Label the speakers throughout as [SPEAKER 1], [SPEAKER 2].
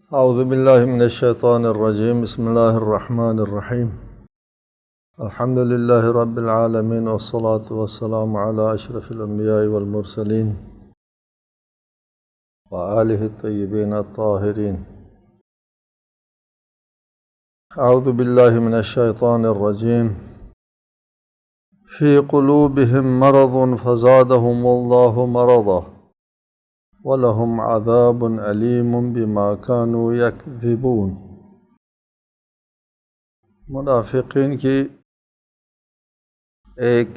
[SPEAKER 1] أعوذ بالله من الشيطان الرجيم. بسم الله الرحمن الرحيم. الحمد لله رب العالمين والصلاة والسلام على أشرف الأنبياء والمرسلين وآله الطيبين الطاهرين. أعوذ بالله من الشيطان الرجيم. في قلوبهم مرض فزادهم الله مرضاً. وَلَهُمْ عَذَابٌ عَلِيمٌ بِمَا كَانُوا يَكْذِبُونَ منافقین کی ایک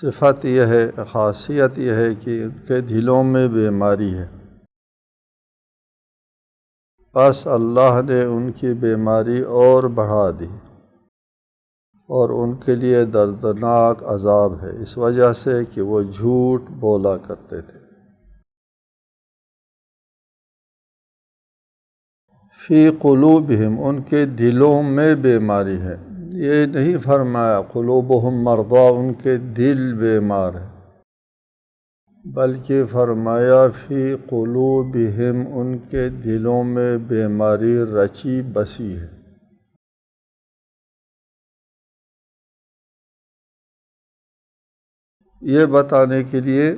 [SPEAKER 1] صفت یہ ہے خاصیت یہ ہے کہ ان کے دلوں میں بیماری ہے۔ بس اللہ نے ان کی بیماری اور بڑھا دی۔ اور ان کے لیے دردناک عذاب ہے۔ اس وجہ سے کہ وہ جھوٹ بولا کرتے تھے۔ فی قلوبہم، ان کے دلوں میں بیماری ہے۔ یہ نہیں فرمایا، قلوبہم مرضا، ان کے دل بیمار ہے۔ بلکہ فرمایا، فی قلوبہم، ان کے دلوں میں بیماری رچی بسی ہے۔ یہ بتانے کے لیے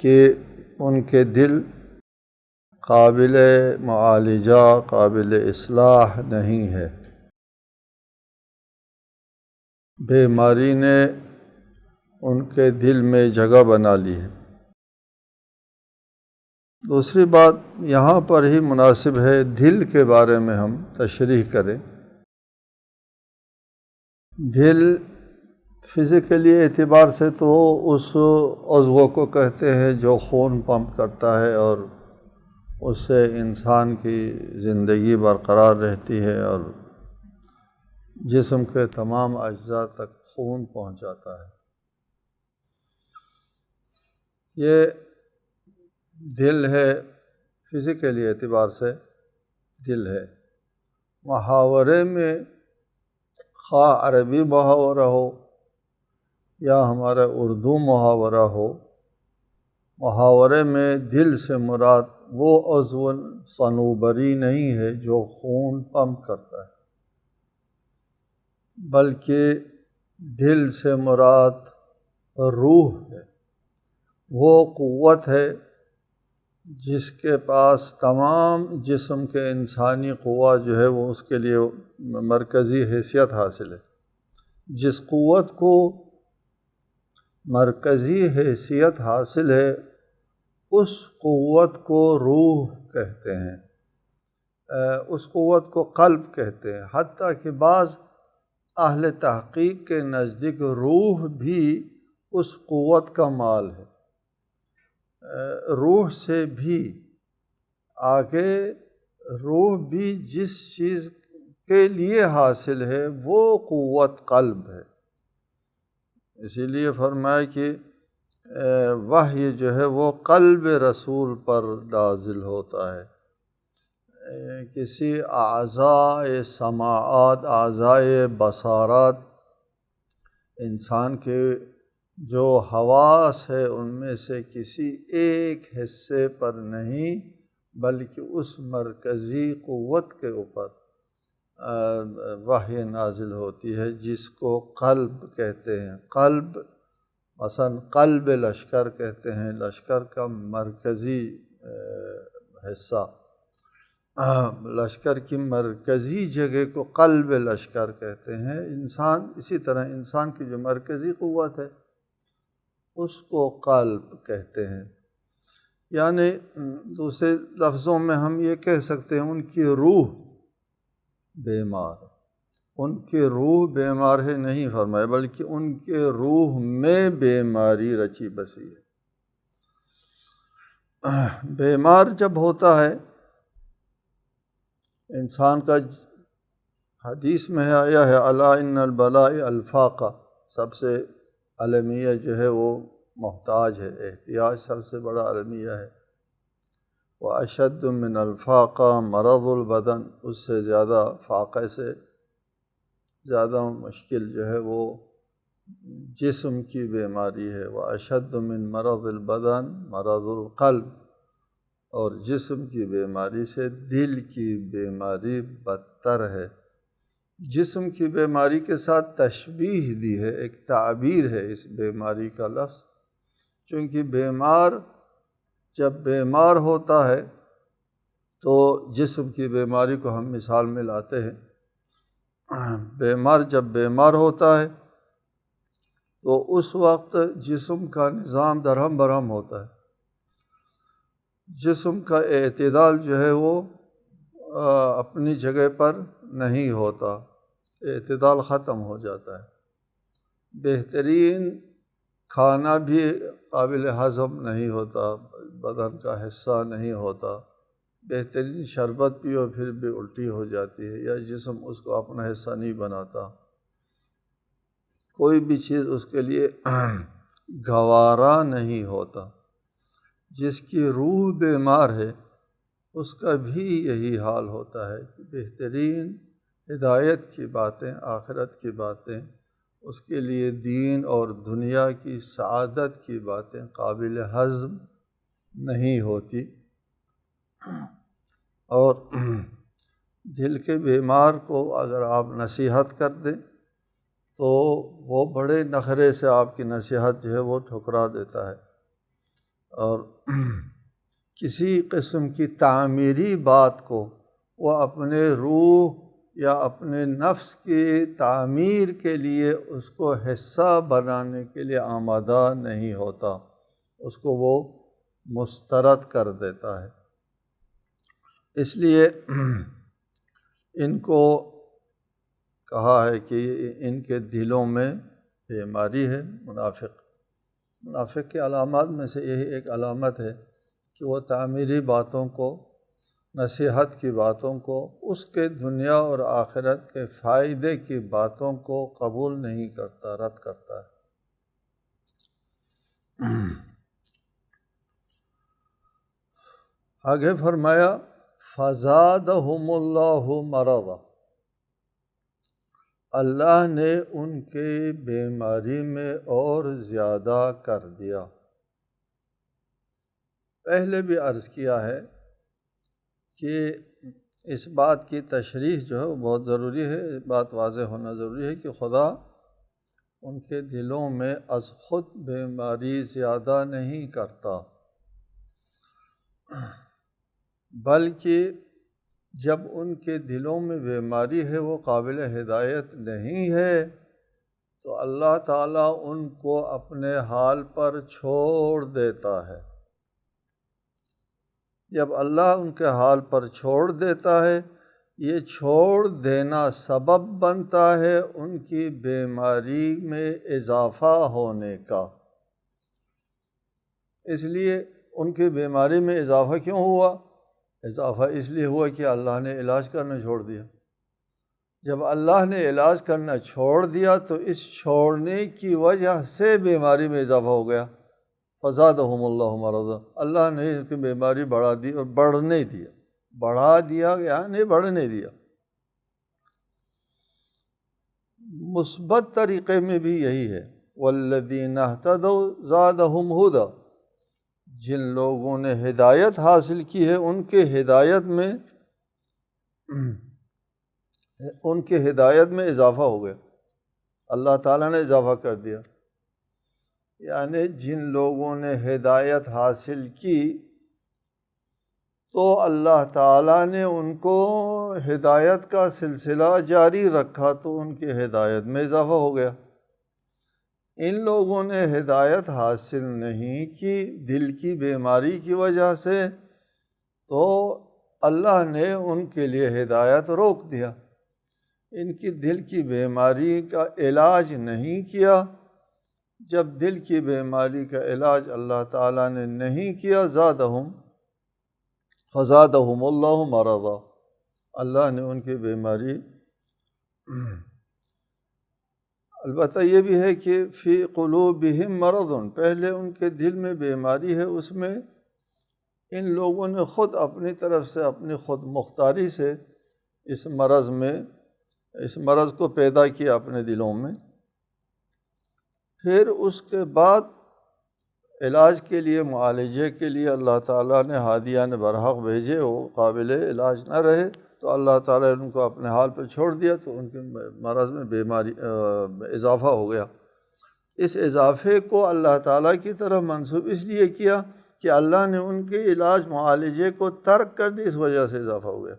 [SPEAKER 1] کہ ان کے دل قابل معالجہ، قابل اصلاح نہیں ہے۔ بیماری نے ان کے دل میں جگہ بنا لی ہے۔ دوسری بات، یہاں پر ہی مناسب ہے دل کے بارے میں ہم تشریح کریں۔ دل فزیکلی اعتبار سے تو اس عضو کو کہتے ہیں جو خون پمپ کرتا ہے اور اس سے انسان کی زندگی برقرار رہتی ہے اور جسم کے تمام اجزاء تک خون پہنچ جاتا ہے۔ یہ دل ہے، فزیکلی اعتبار سے دل ہے۔ محاورے میں خواہ عربی محاورہ ہو یا ہمارا اردو محاورہ ہو، محاورے میں دل سے مراد وہ عضو صنوبری نہیں ہے جو خون پمپ کرتا ہے، بلکہ دل سے مراد روح ہے۔ وہ قوت ہے جس کے پاس تمام جسم کے انسانی قوا جو ہے وہ اس کے لیے مرکزی حیثیت حاصل ہے۔ جس قوت کو مرکزی حیثیت حاصل ہے، اس قوت کو روح کہتے ہیں۔ اس قوت کو قلب کہتے ہیں۔ حتیٰ کہ بعض اہل تحقیق کے نزدیک روح بھی اس قوت کا مال ہے۔ روح سے بھی آگے روح بھی جس چیز کے لیے حاصل ہے، وہ قوت قلب ہے۔ اسی لیے فرمائے کہ وحی جو ہے وہ قلب رسول پر نازل ہوتا ہے۔ کسی اعضاء سماعت اعضاء بصارات، انسان کے جو حواس ہے، ان میں سے کسی ایک حصے پر نہیں، بلکہ اس مرکزی قوت کے اوپر۔ وحی نازل ہوتی ہے، جس کو قلب کہتے ہیں۔ قلب، مثلا قلب لشکر کہتے ہیں۔ لشکر کا مرکزی حصہ۔ لشکر کی مرکزی جگہ کو قلب لشکر کہتے ہیں۔ انسان، اسی طرح انسان کی جو مرکزی قوت ہے، اس کو قلب کہتے ہیں۔ یعنی دوسرے لفظوں میں ہم یہ کہہ سکتے ہیں، ان کی روح بیمار۔ ان کے روح بیمار ہے نہیں فرمائے، بلکہ ان کے روح میں بیماری رچی بسی ہے۔ بیمار جب ہوتا ہے، انسان کا حدیث میں آیا ہے اللہ ان البلاء الفاقہ سب سے المیہ جو ہے وہ محتاج ہے احتیاط سب سے بڑا المیہ ہے۔ وہ اشد من الفاقہ مرض البدن، اس سے زیادہ فاقے سے زیادہ مشکل جو ہے وہ جسم کی بیماری ہے۔ وہ اشد من مرض البدن، مرض القلب، اور جسم کی بیماری سے دل کی بیماری بدتر ہے۔ جسم کی بیماری کے ساتھ تشبیح دی ہے، ایک تعبیر ہے اس بیماری کا لفظ، چونکہ بیمار جب بیمار ہوتا ہے تو جسم کی بیماری کو ہم مثال میں لاتے ہیں۔ بیمار جب بیمار ہوتا ہے تو اس وقت جسم کا نظام درہم برہم ہوتا ہے۔ جسم کا اعتدال جو ہے وہ اپنی جگہ پر نہیں ہوتا، اعتدال ختم ہو جاتا ہے۔ بہترین کھانا بھی قابل ہضم نہیں ہوتا۔ بدن کا حصہ نہیں ہوتا، بہترین شربت پیو، پھر بھی الٹی ہو جاتی ہے یا جسم اس کو اپنا حصہ نہیں بناتا۔ کوئی بھی چیز اس کے لیے گوارا نہیں ہوتا۔ جس کی روح بیمار ہے، اس کا بھی یہی حال ہوتا ہے کہ بہترین ہدایت کی باتیں، آخرت کی باتیں، اس کے لیے دین اور دنیا کی سعادت کی باتیں قابل ہضم نہیں ہوتی۔ اور دل کے بیمار کو اگر آپ نصیحت کر دیں تو وہ بڑے نخرے سے آپ کی نصیحت جو ہے وہ ٹھکرا دیتا ہے۔ اور کسی قسم کی تعمیری بات کو وہ اپنے روح یا اپنے نفس کی تعمیر کے لیے اس کو حصہ بنانے کے لیے آمادہ نہیں ہوتا۔ اس کو وہ مسترد کر دیتا ہے۔ اس لیے ان کو کہا ہے کہ ان کے دلوں میں بیماری ہے، منافق۔ منافق کے علامات میں سے یہی ایک علامت ہے کہ وہ تعمیری باتوں کو، نصیحت کی باتوں کو، اس کے دنیا اور آخرت کے فائدے کی باتوں کو قبول نہیں کرتا، رد کرتا ہے۔ آگے فرمایا فضاد اللہ مرض اللہ نے ان کے بیماری میں اور زیادہ کر دیا۔ پہلے بھی عرض کیا ہے کہ اس بات کی تشریح جو ہے وہ بہت ضروری ہے بات واضح ہونا ضروری ہے کہ خدا ان کے دلوں میں از خود بیماری زیادہ نہیں کرتا۔ بلکہ جب ان کے دلوں میں بیماری ہے، وہ قابل ہدایت نہیں ہے، تو اللہ تعالیٰ ان کو اپنے حال پر چھوڑ دیتا ہے۔ جب اللہ ان کے حال پر چھوڑ دیتا ہے، یہ چھوڑ دینا سبب بنتا ہے ان کی بیماری میں اضافہ ہونے کا۔ اس لیے ان کی بیماری میں اضافہ کیوں ہوا؟ اضافہ اس لیے ہوا کہ اللہ نے علاج کرنا چھوڑ دیا۔ جب اللہ نے علاج کرنا چھوڑ دیا تو اس چھوڑنے کی وجہ سے بیماری میں اضافہ ہو گیا۔ فضاد ہم اللہ مرض اللہ نے اس کی بیماری بڑھا دی اور بڑھنے دیا۔ بڑھا دیا یعنی گیا نہیں بڑھنے دیا۔ مثبت طریقے میں بھی یہی ہے۔ ولدین زاد ہدا جن لوگوں نے ہدایت حاصل کی ہے، ان کے ہدایت میں ان کے ہدایت میں اضافہ ہو گیا۔ اللہ تعالیٰ نے اضافہ کر دیا۔ یعنی جن لوگوں نے ہدایت حاصل کی، تو اللہ تعالیٰ نے ان کو ہدایت کا سلسلہ جاری رکھا، تو ان کی ہدایت میں اضافہ ہو گیا۔ ان لوگوں نے ہدایت حاصل نہیں کی دل کی بیماری کی وجہ سے، تو اللہ نے ان کے لیے ہدایت روک دیا۔ ان کی دل کی بیماری کا علاج نہیں کیا۔ جب دل کی بیماری کا علاج اللہ تعالیٰ نے نہیں کیا زیادہ ہوں فضاد اللہ مرضا۔ اللہ نے ان کی بیماری البتہ یہ بھی ہے کہ فی قلوبہم مرض، پہلے ان کے دل میں بیماری ہے، اس میں ان لوگوں نے خود اپنی طرف سے، اپنی خود مختاری سے اس مرض میں، اس مرض کو پیدا کیا اپنے دلوں میں۔ پھر اس کے بعد علاج کے لیے، معالجے کے لیے اللہ تعالیٰ نے ہادیان برحق بھیجے، وہ قابل علاج نہ رہے۔ تو اللہ تعالیٰ نے ان کو اپنے حال پہ چھوڑ دیا تو ان کے مرض میں بیماری اضافہ ہو گیا۔ اس اضافے کو اللہ تعالیٰ کی طرف منسوب اس لیے کیا کہ اللہ نے ان کے علاج معالجے کو ترک کر دی، اس وجہ سے اضافہ ہو گیا۔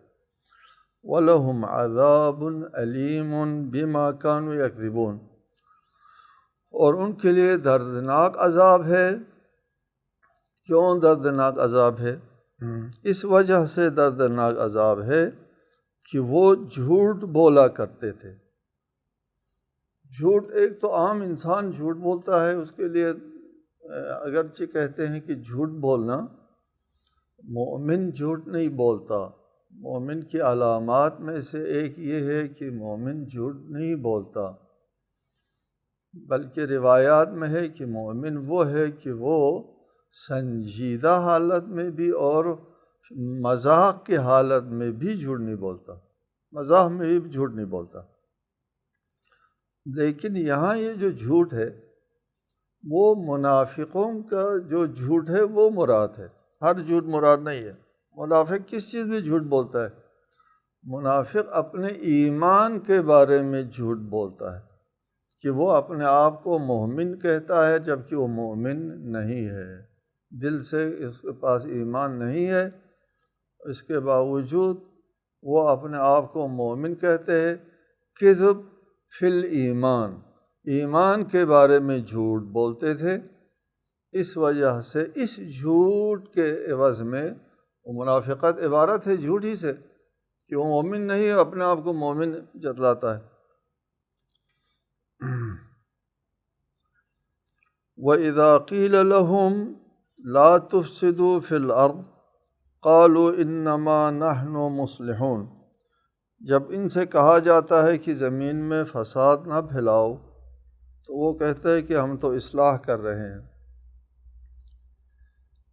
[SPEAKER 1] وَلَهُمْ عَذَابٌ عَلِيمٌ بِمَا كَانُوا يَكْذِبُونَ۔ اور ان کے لیے دردناک عذاب ہے۔ کیوں دردناک عذاب ہے؟ اس وجہ سے دردناک عذاب ہے۔ کہ وہ جھوٹ بولا کرتے تھے۔ جھوٹ ایک تو عام انسان جھوٹ بولتا ہے، اس کے لیے، اگرچہ کہتے ہیں کہ جھوٹ بولنا، مومن جھوٹ نہیں بولتا۔ مومن کی علامات میں سے ایک یہ ہے کہ مومن جھوٹ نہیں بولتا۔ بلکہ روایات میں ہے کہ مومن وہ ہے کہ وہ سنجیدہ حالت میں بھی اور مذاق کی حالت میں بھی جھوٹ نہیں بولتا۔ مذاق میں بھی جھوٹ نہیں بولتا۔ لیکن یہاں یہ جو جھوٹ ہے، وہ منافقوں کا جو جھوٹ ہے، وہ مراد ہے۔ ہر جھوٹ مراد نہیں ہے۔ منافق کس چیز میں جھوٹ بولتا ہے؟ منافق اپنے ایمان کے بارے میں جھوٹ بولتا ہے، کہ وہ اپنے آپ کو مومن کہتا ہے جبکہ وہ مومن نہیں ہے۔ دل سے اس کے پاس ایمان نہیں ہے۔ اس کے باوجود وہ اپنے آپ کو مومن کہتے ہیں، کذب فل ایمان ایمان کے بارے میں جھوٹ بولتے تھے۔ اس وجہ سے اس جھوٹ کے عوض میں وہ منافقت عبارت ہے جھوٹ ہی سے، کہ وہ مومن نہیں ہے اپنے آپ کو مومن جتلاتا ہے۔ و اذاقیل الحم لاتفسدو فل عرد قالو انما نحن مسلحون جب ان سے کہا جاتا ہے کہ زمین میں فساد نہ پھیلاؤ، تو وہ کہتے ہیں کہ ہم تو اصلاح کر رہے ہیں۔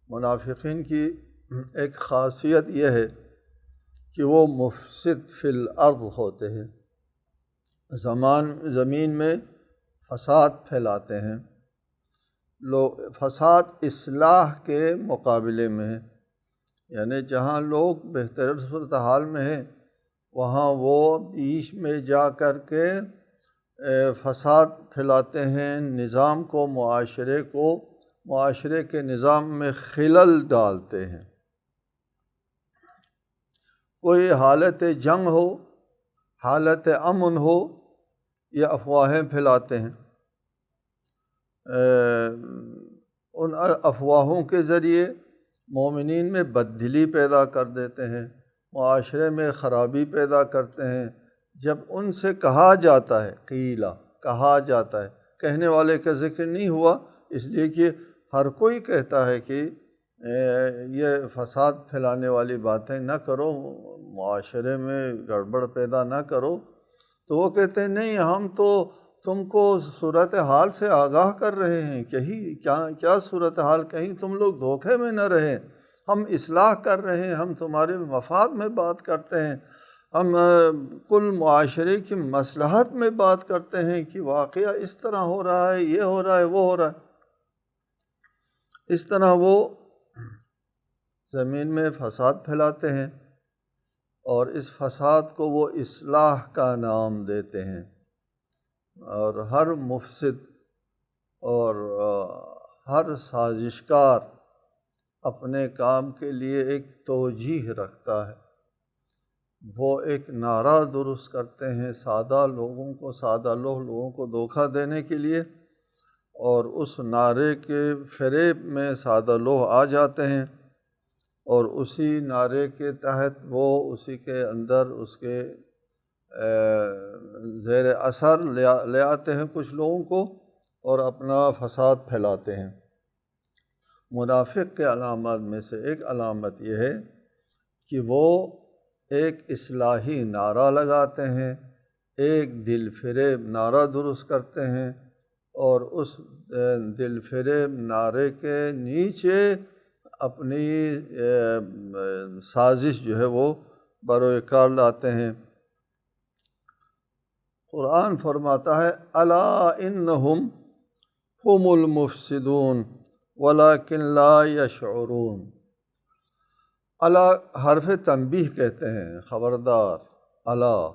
[SPEAKER 1] منافقین کی ایک خاصیت یہ ہے کہ وہ مفسد فی الارض ہوتے ہیں۔ زمان، زمین میں فساد پھیلاتے ہیں۔ لوگ فساد اصلاح کے مقابلے میں یعنی جہاں لوگ بہتر صورتحال میں ہیں، وہاں وہ بیچ میں جا کر کے فساد پھیلاتے ہیں، نظام کو، معاشرے کو، معاشرے کے نظام میں خلل ڈالتے ہیں۔ کوئی حالت جنگ ہو، حالت امن ہو یا افواہیں پھیلاتے ہیں۔ ان افواہوں کے ذریعے مومنین میں بددلی پیدا کر دیتے ہیں، معاشرے میں خرابی پیدا کرتے ہیں۔ جب ان سے کہا جاتا ہے قیلا کہا جاتا ہے، کہنے والے کا ذکر نہیں ہوا، اس لیے کہ ہر کوئی کہتا ہے کہ یہ فساد پھیلانے والی باتیں نہ کرو، معاشرے میں گڑبڑ پیدا نہ کرو۔ تو وہ کہتے ہیں، نہیں، ہم تو تم کو صورت حال سے آگاہ کر رہے ہیں۔ کہیں کیا کیا صورت حال کہیں تم لوگ دھوکے میں نہ رہیں ہم اصلاح کر رہے ہیں، ہم تمہارے مفاد میں بات کرتے ہیں۔ ہم کل معاشرے کی مصلحت میں بات کرتے ہیں کہ واقعہ اس طرح ہو رہا ہے، یہ ہو رہا ہے، وہ ہو رہا ہے۔ اس طرح وہ زمین میں فساد پھیلاتے ہیں اور اس فساد کو وہ اصلاح کا نام دیتے ہیں۔ اور ہر مفسد اور ہر سازش کار اپنے کام کے لیے ایک توجہ رکھتا ہے۔ وہ ایک نعرہ درست کرتے ہیں سادہ لوگوں کو، سادہ لوگ لوگوں کو دھوکہ دینے کے لیے اور اس نعرے کے فریب میں سادہ لوہ آ جاتے ہیں اور اسی نعرے کے تحت وہ اسی کے اندر، اس کے زیر اثر لے آتے ہیں کچھ لوگوں کو اور اپنا فساد پھیلاتے ہیں۔ منافق کے علامات میں سے ایک علامت یہ ہے کہ وہ ایک اصلاحی نعرہ لگاتے ہیں، ایک دل فریب نعرہ درست کرتے ہیں اور اس دل فریب نعرے کے نیچے اپنی سازش جو ہے وہ بروئے کار لاتے ہیں۔ قرآن فرماتا ہے اللہ ان ہم المفسدون ولاکن لا یشعرون اللہ حرف تنبیہ کہتے ہیں، خبردار اللہ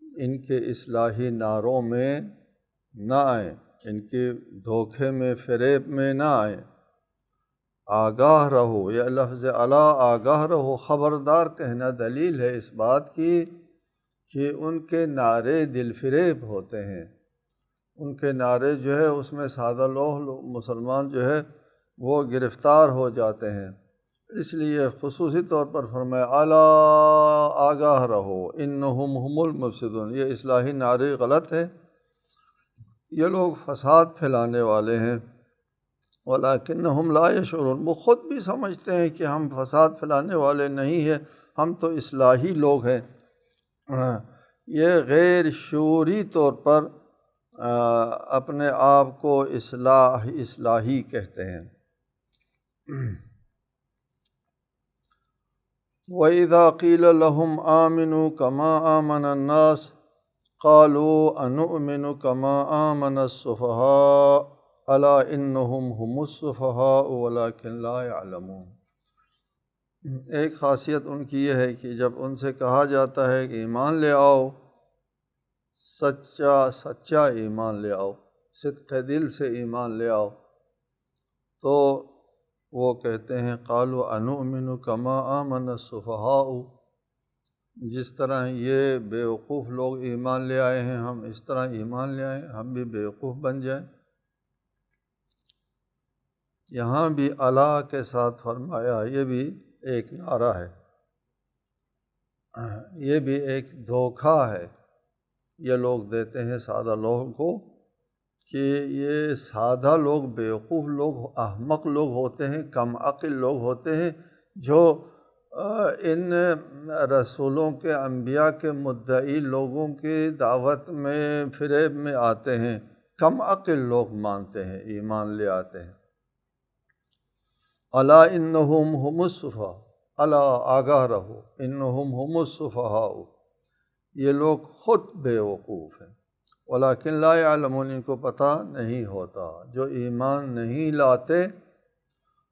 [SPEAKER 1] ان کے اصلاحی نعروں میں نہ آئیں، ان کے دھوکے میں، فریب میں نہ آئیں۔ آگاہ رہو، یہ لفظ اللہ آگاہ رہو، خبردار کہنا دلیل ہے اس بات کی۔ کہ ان کے نعرے دل فریب ہوتے ہیں۔ ان کے نعرے جو ہے، اس میں سادہ لوہ مسلمان جو ہے، وہ گرفتار ہو جاتے ہیں۔ اس لیے خصوصی طور پر فرمایا اعلیٰ آگاہ رہو ان ہم المفسدون. یہ اصلاحی نعرے غلط ہے یہ لوگ فساد پھیلانے والے ہیں۔ ولاکن ہم لا شعرون وہ خود بھی سمجھتے ہیں کہ ہم فساد پھیلانے والے نہیں ہیں، ہم تو اصلاحی لوگ ہیں۔ ہاں، یہ غیر شعوری طور پر اپنے آپ کو اصلاح، اصلاحی کہتے ہیں۔ وَإِذَا قِيلَ لَهُمْ آمِنُوا كَمَا آمَنَ النَّاسِ قَالُوا أَنُؤْمِنُ كَمَا آمَنَ السُّفَهَاءُ أَلَا إِنَّهُمْ هُمُ السُّفَهَاءُ وَلَكِنْ لَا يَعْلَمُونَ۔ ایک خاصیت ان کی یہ ہے کہ جب ان سے کہا جاتا ہے کہ ایمان لے آؤ، سچا سچا ایمان لے آؤ، صدق دل سے ایمان لے آؤ۔ تو وہ کہتے ہیں قالو انو کما آمن صفحاء جس طرح یہ بیوقوف لوگ ایمان لے آئے ہیں، ہم اس طرح ایمان لے آئے، ہم بھی بیوقوف بن جائیں۔ یہاں بھی اللہ کے ساتھ فرمایا، یہ بھی ایک نعرہ ہے۔ یہ بھی ایک دھوکہ ہے۔ یہ لوگ دیتے ہیں سادہ لوگوں کو کہ یہ سادہ لوگ بیوقوف لوگ، احمق لوگ ہوتے ہیں، کم عقل لوگ ہوتے ہیں جو ان رسولوں کے، انبیاء کے، مدعی لوگوں کی دعوت میں فریب میں آتے ہیں۔ کم عقل لوگ مانتے ہیں، ایمان لے آتے ہیں۔ اللہ انہم ہم اللہ آگاہ رہو۔ انہم ہم الصفا یہ لوگ خود بیوقوف ہیں۔ ولاکن لا علمون ان کو پتہ نہیں ہوتا۔ جو ایمان نہیں لاتے،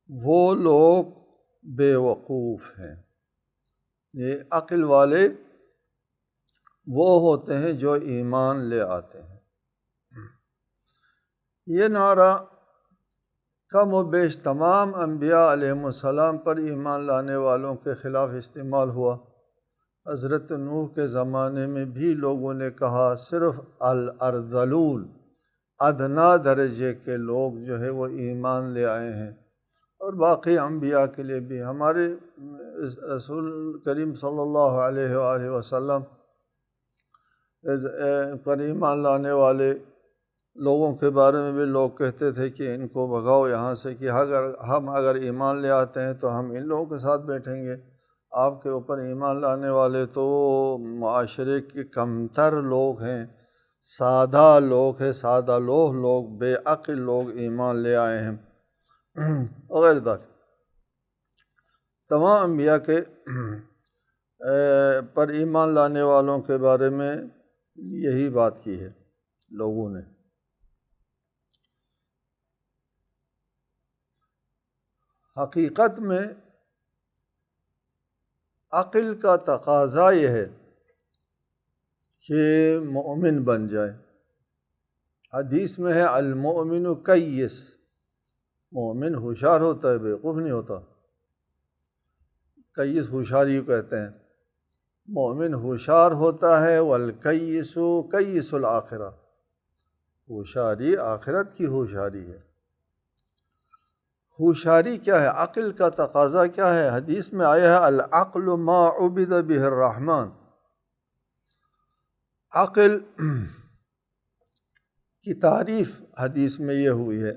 [SPEAKER 1] وہ لوگ بے وقوف ہیں۔ یہ عقل والے وہ ہوتے ہیں جو ایمان لے آتے ہیں۔ یہ نعرہ کم و بیش تمام انبیاء علیہ السلام پر ایمان لانے والوں کے خلاف استعمال ہوا۔ حضرت نوح کے زمانے میں بھی لوگوں نے کہا، صرف الارضلول، ادنا درجے کے لوگ جو ہے وہ ایمان لے آئے ہیں۔ اور باقی انبیاء کے لیے بھی ہمارے رسول کریم صلی اللہ علیہ وآلہ وسلم پر ایمان لانے والے لوگوں کے بارے میں بھی لوگ کہتے تھے کہ ان کو بھگاؤ یہاں سے کہ اگر ہم اگر ایمان لے آتے ہیں تو ہم ان لوگوں کے ساتھ بیٹھیں گے۔ آپ کے اوپر ایمان لانے والے تو معاشرے کے کمتر لوگ ہیں۔ سادہ لوگ ہیں، سادہ لوہ لوگ، بے عقل لوگ ایمان لے آئے ہیں۔ وغیرہ تک تمام انبیاء کے پر ایمان لانے والوں کے بارے میں یہی بات کی ہے لوگوں نے۔ حقیقت میں عقل کا تقاضا یہ ہے کہ مومن بن جائے۔ حدیث میں ہے المومن کیس۔ مومن ہوشیار ہوتا ہے، بیوقوف نہیں ہوتا۔ کئیس ہوشیاری کہتے ہیں۔ مومن ہوشیار ہوتا ہے، والکیس کئیس الآخرہ ہوشیاری آخرت کی ہوشیاری ہے۔ ہوشاری کیا ہے؟ عقل کا تقاضا کیا ہے؟ حدیث میں آیا ہے، العقل ما عبد بہ الرحمن۔ عقل کی تعریف حدیث میں یہ ہوئی ہے۔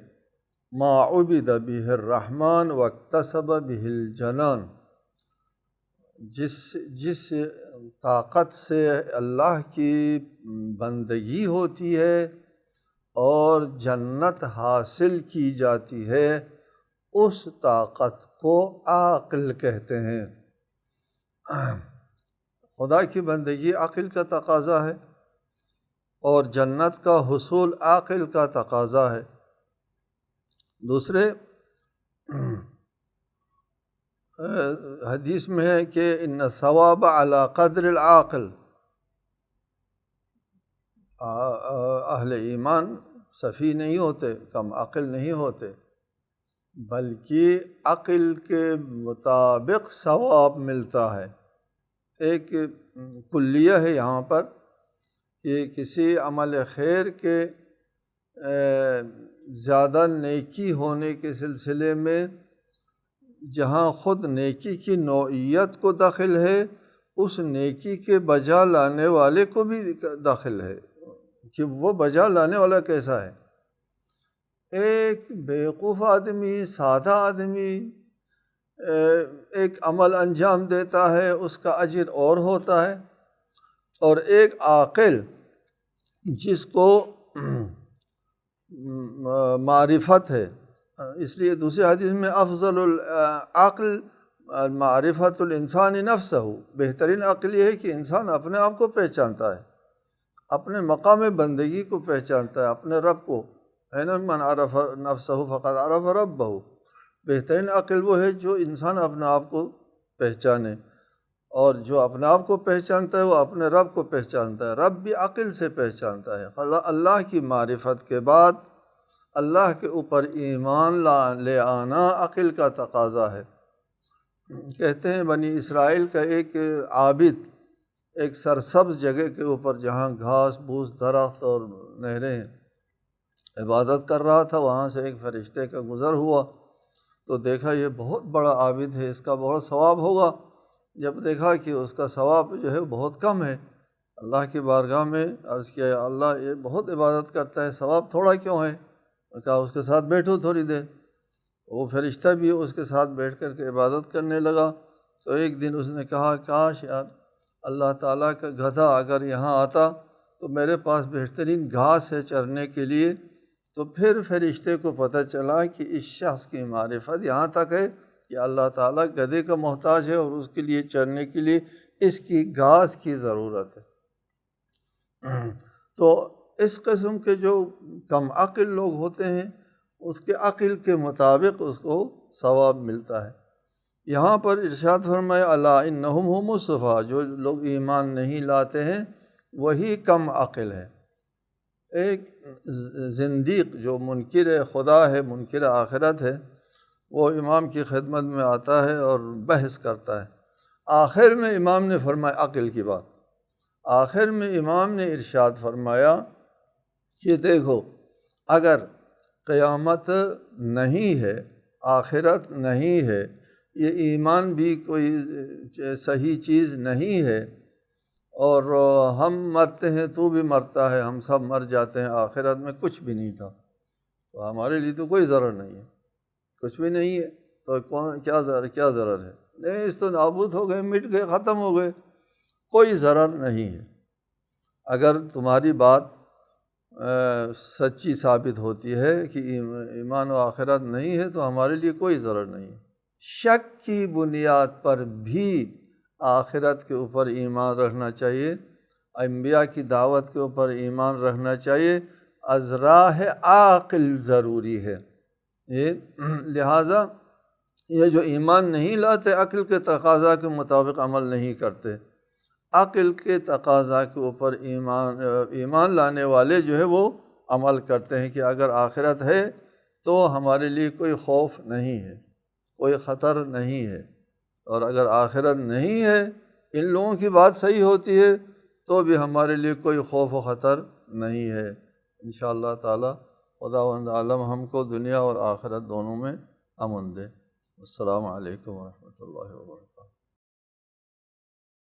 [SPEAKER 1] ما عبد بہ الرحمن وقتصب بہ الجنان۔ جس جس طاقت سے اللہ کی بندگی ہوتی ہے اور جنت حاصل کی جاتی ہے۔ اس طاقت کو عقل کہتے ہیں۔ خدا کی بندگی عقل کا تقاضا ہے اور جنت کا حصول عقل کا تقاضا ہے۔ دوسرے، حدیث میں ہے کہ ان ثواب علی قدر العقل اہل ایمان صفی نہیں ہوتے، کم عقل نہیں ہوتے۔ بلکہ عقل کے مطابق ثواب ملتا ہے۔ ایک کلیہ ہے یہاں پر کہ کسی عمل خیر کے زیادہ نیکی ہونے کے سلسلے میں جہاں خود نیکی کی نوعیت کو داخل ہے، اس نیکی کے بجا لانے والے کو بھی داخل ہے۔ کہ وہ بجا لانے والا کیسا ہے؟ ایک بیوقوف آدمی، سادہ آدمی، ایک عمل انجام دیتا ہے، اس کا اجر اور ہوتا ہے۔ اور ایک عاقل جس کو معرفت ہے۔ اس لیے دوسرے حدیث میں افضل العقل معرفت الانسان نفس ہو بہترین عقل یہ ہے کہ انسان اپنے آپ کو پہچانتا ہے، اپنے مقام بندگی کو پہچانتا ہے، اپنے رب کو۔ ہے نا، من عرف نفس ہو فقط عرف رب بہو بہترین عقل وہ ہے جو انسان اپنے آپ کو پہچانے، اور جو اپنے آپ کو پہچانتا ہے وہ اپنے رب کو پہچانتا ہے، رب بھی عقل سے پہچانتا ہے۔ اللہ کی معرفت کے بعد اللہ کے اوپر ایمان لا، لے آنا عقل کا تقاضا ہے۔ کہتے ہیں، بنی اسرائیل کا ایک عابد، ایک سرسبز جگہ کے اوپر جہاں گھاس بھوس درخت اور نہریں عبادت کر رہا تھا، وہاں سے ایک فرشتے کا گزر ہوا۔ تو دیکھا یہ بہت بڑا عابد ہے، اس کا بہت ثواب ہوگا۔ جب دیکھا کہ اس کا ثواب جو ہے بہت کم ہے۔ اللہ کی بارگاہ میں عرض کیا اللہ، یہ بہت عبادت کرتا ہے، ثواب تھوڑا کیوں ہے؟ کہا، اس کے ساتھ بیٹھو تھوڑی دیر۔ وہ فرشتہ بھی اس کے ساتھ بیٹھ کر کے عبادت کرنے لگا۔ تو ایک دن اس نے کہا، کاش یار، اللہ تعالیٰ کا گدھا اگر یہاں آتا تو میرے پاس بہترین گھاس ہے چرنے کے لیے۔ تو پھر فرشتے کو پتہ چلا کہ اس شخص کی معرفت یہاں تک ہے کہ اللہ تعالیٰ گدھے کا محتاج ہے اور اس کے لیے چرنے کے لیے اس کی گھاس کی ضرورت ہے۔ تو اس قسم کے جو کم عقل لوگ ہوتے ہیں، اس کے عقل کے مطابق اس کو ثواب ملتا ہے۔ یہاں پر ارشاد فرمائے اللہ انہم ہم مصطفیٰ جو لوگ ایمان نہیں لاتے ہیں، وہی کم عقل ہے۔ ایک زندیق جو منکر خدا ہے، منکر آخرت ہے، وہ امام کی خدمت میں آتا ہے اور بحث کرتا ہے۔ آخر میں امام نے فرمایا، عقل کی بات۔ آخر میں امام نے ارشاد فرمایا کہ دیکھو، اگر قیامت نہیں ہے، آخرت نہیں ہے، یہ ایمان بھی کوئی صحیح چیز نہیں ہے اور ہم مرتے ہیں تو بھی مرتا ہے، ہم سب مر جاتے ہیں، آخرت میں کچھ بھی نہیں تھا۔ تو ہمارے لیے تو کوئی ضرر نہیں ہے۔ کچھ بھی نہیں ہے۔ تو کون، کیا ضرر کیا ضرر ہے؟ نہیں، اس تو نابود ہو گئے، مٹ گئے، ختم ہو گئے۔ کوئی ضرر نہیں ہے۔ اگر تمہاری بات سچی ثابت ہوتی ہے کہ ایمان و آخرت نہیں ہے، تو ہمارے لیے کوئی ضرر نہیں ہے۔ شک کی بنیاد پر بھی آخرت کے اوپر ایمان رکھنا چاہیے۔ انبیاء کی دعوت کے اوپر ایمان رکھنا چاہیے۔ ازراہ عقل ضروری ہے۔ یہ لہٰذا یہ جو ایمان نہیں لاتے، عقل کے تقاضا کے مطابق عمل نہیں کرتے۔ عقل کے تقاضا کے اوپر ایمان ایمان لانے والے جو ہے وہ عمل کرتے ہیں کہ اگر آخرت ہے تو ہمارے لیے کوئی خوف نہیں ہے، کوئی خطر نہیں ہے۔ اور اگر آخرت نہیں ہے، ان لوگوں کی بات صحیح ہوتی ہے، تو بھی ہمارے لیے کوئی خوف و خطر نہیں ہے۔ ان شاء اللہ تعالیٰ خدا وند عالم ہم کو دنیا اور آخرت دونوں میں امن دے۔ السلام علیکم ورحمۃ اللہ وبرکاتہ۔